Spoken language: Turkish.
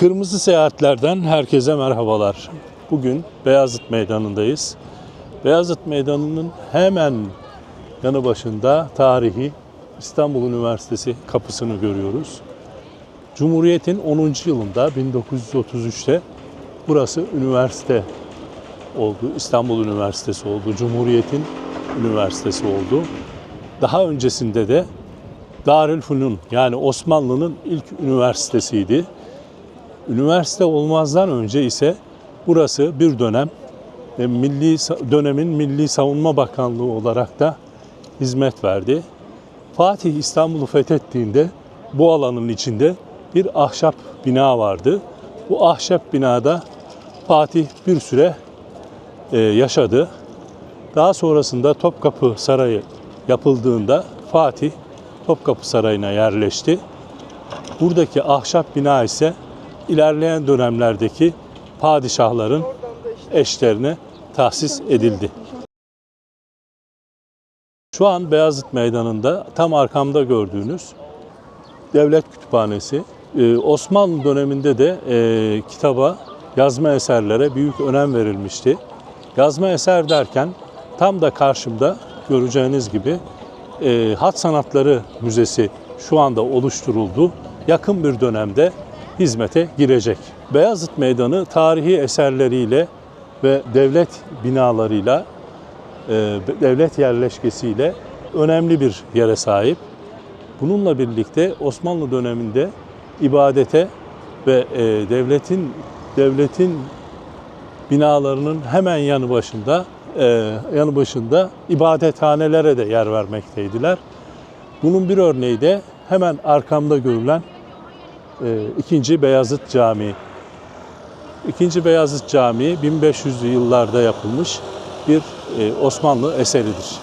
Kırmızı Seyahatler'den herkese merhabalar. Bugün Beyazıt Meydanı'ndayız. Beyazıt Meydanı'nın hemen yanı başında tarihi İstanbul Üniversitesi kapısını görüyoruz. Cumhuriyet'in 10. yılında 1933'te burası üniversite oldu. İstanbul Üniversitesi oldu. Cumhuriyet'in üniversitesi oldu. Daha öncesinde de Darülfünun yani Osmanlı'nın ilk üniversitesiydi. Üniversite olmazdan önce ise burası bir dönem e, milli dönemin Milli Savunma Bakanlığı olarak da hizmet verdi. Fatih İstanbul'u fethettiğinde bu alanın içinde bir ahşap bina vardı. Bu ahşap binada Fatih bir süre e, yaşadı. Daha sonrasında Topkapı Sarayı yapıldığında Fatih Topkapı Sarayı'na yerleşti. Buradaki ahşap bina ise ilerleyen dönemlerdeki padişahların eşlerine tahsis edildi. Şu an Beyazıt Meydanı'nda tam arkamda gördüğünüz Devlet Kütüphanesi. Ee, Osmanlı döneminde de e, kitaba, yazma eserlere büyük önem verilmişti. Yazma eser derken tam da karşımda göreceğiniz gibi e, Hat Sanatları Müzesi şu anda oluşturuldu. Yakın bir dönemde hizmete girecek. Beyazıt Meydanı tarihi eserleriyle ve devlet binalarıyla, e, devlet yerleşkesiyle önemli bir yere sahip. Bununla birlikte Osmanlı döneminde ibadete ve e, devletin devletin binalarının hemen yanı başında e, yanı başında ibadethanelere de yer vermekteydiler. Bunun bir örneği de hemen arkamda görülen ee, 2. Beyazıt Camii. 2. Beyazıt Camii 1500'lü yıllarda yapılmış bir e, Osmanlı eseridir.